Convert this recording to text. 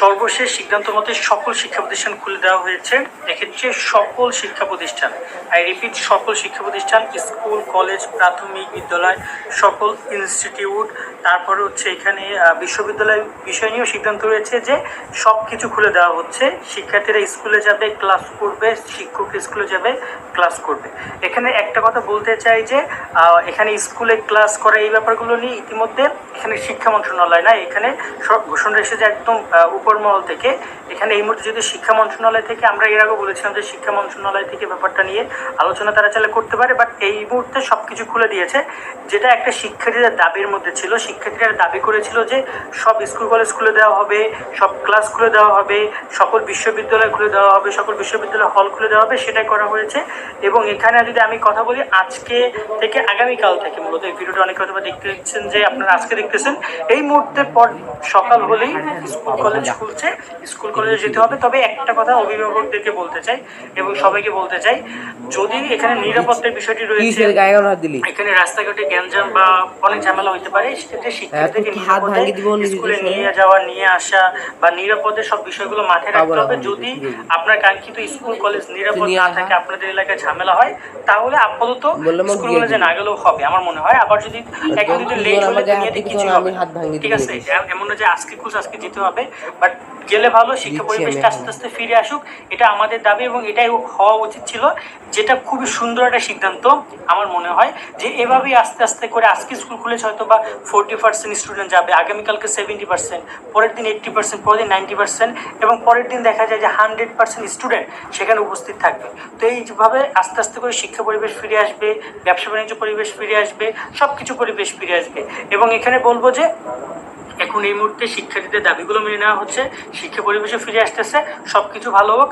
সর্বশেষ সিদ্ধান্ত মতে সকল শিক্ষা প্রতিষ্ঠান খুলে দেওয়া হয়েছে। এক্ষেত্রে সকল শিক্ষা প্রতিষ্ঠান আই রিপিট সকল শিক্ষা প্রতিষ্ঠান, স্কুল, কলেজ, প্রাথমিক বিদ্যালয়, সকল ইনস্টিটিউট, তারপরে হচ্ছে এখানে বিশ্ববিদ্যালয় বিষয় নিয়েও সিদ্ধান্ত রয়েছে যে সব কিছু খুলে দেওয়া হচ্ছে। শিক্ষার্থীরা স্কুলে যাবে, ক্লাস করবে, শিক্ষক স্কুলে যাবে, ক্লাস করবে। এখানে একটা কথা বলতে চাই যে এখানে স্কুলে ক্লাস করা এই ব্যাপারগুলো নিয়ে ইতিমধ্যে এখানে শিক্ষা মন্ত্রণালয় না এখানে ঘোষণা এসেছে একদম আহ, উপরমহল থেকে। এখানে এই মুহূর্তে যদি শিক্ষা মন্ত্রণালয় থেকে আমরা এর আগে বলেছিলাম যে শিক্ষা মন্ত্রণালয় থেকে ব্যাপারটা নিয়ে আলোচনা তারা চালে করতে পারে বাট এই মুহূর্তে সব কিছু খুলে দিয়েছে যেটা একটা শিক্ষার্থীদের দাবির মধ্যে ছিল। শিক্ষার্থীরা দাবি করেছিল যে সব স্কুল কলেজ খুলে দেওয়া হবে সব ক্লাস খুলে দেওয়া হবে সকল বিশ্ববিদ্যালয় খুলে দেওয়া হবে সকল বিশ্ববিদ্যালয় হল খুলে দেওয়া হবে সেটাই করা হয়েছে। এবং এখানে যদি আমি কথা বলি আজকে থেকে আগামীকাল থেকে মূলত এই ভিডিওটা অনেক হয়তো দেখতে দেখতেছেন যে আপনারা আজকে দেখতেছেন এই মুহূর্তের পর সকাল হলেই স্কুল কলেজ খুলছে। স্কুল কলেজে যেতে হবে। তবে একটা কথা অভিভাবকদেরকে বলতে চাই এবং সবাইকে বলতে চাই যদি এখানে নিরাপত্তার বিষয়টি রয়েছে এখানে রাস্তাঘাটে গ্যাঞ্জাম বা অনেক ঝামেলা হতে পারে সেক্ষেত্রে শিক্ষার্থীদেরকে স্কুলে নিয়ে যাওয়া নিয়ে আসা বা নিরাপদে সব বিষয়গুলো মাথায় রাখতে হবে। যদি আপনার কাঙ্ক্ষিত স্কুল কলেজ নিরাপদ না থাকে আপনাদের এলাকায় ঝামেলা হয় তাহলে আপাতত স্কুল কলেজে না গেলেও হবে আমার মনে হয়। আবার যদি একদিন লেট হলে হাত কিছু তখন আমি হাত ভাঙিয়ে ঠিক আছে এমন না যে আজকে খুশ আজকে যেতে হবে বাট গেলে ভালো শিক্ষা পরিবেশটা আস্তে আস্তে ফিরে আসুক এটা আমাদের দাবি এবং এটাই হওয়া উচিত ছিল যেটা খুবই সুন্দর একটা সিদ্ধান্ত আমার মনে হয় যে এভাবেই আস্তে আস্তে করে আজকে স্কুল খুলেছে হয়তো বা ফোরটি পার্সেন্ট স্টুডেন্ট যাবে আগামীকালকে সেভেন্টি পার্সেন্ট পরের দিন এইট্টি পার্সেন্ট পরের দিন নাইনটি পার্সেন্ট এবং পরের দিন দেখা যায় যে হান্ড্রেড পার্সেন্ট স্টুডেন্ট সেখানে উপস্থিত থাকবে। তো এইভাবে আস্তে আস্তে করে শিক্ষা পরিবেশ ফিরে আসবে ব্যবসা বাণিজ্য পরিবেশ ফিরে আসবে সব কিছু পরিবেশ ফিরে আসবে এবং এখানে বলব যে এখন এই মুহূর্তে শিক্ষার্থীদের দাবিগুলো মেনে নেওয়া হচ্ছে, শিক্ষা পরিবেশে ফিরে আসতেছে সব কিছু ভালো হোক।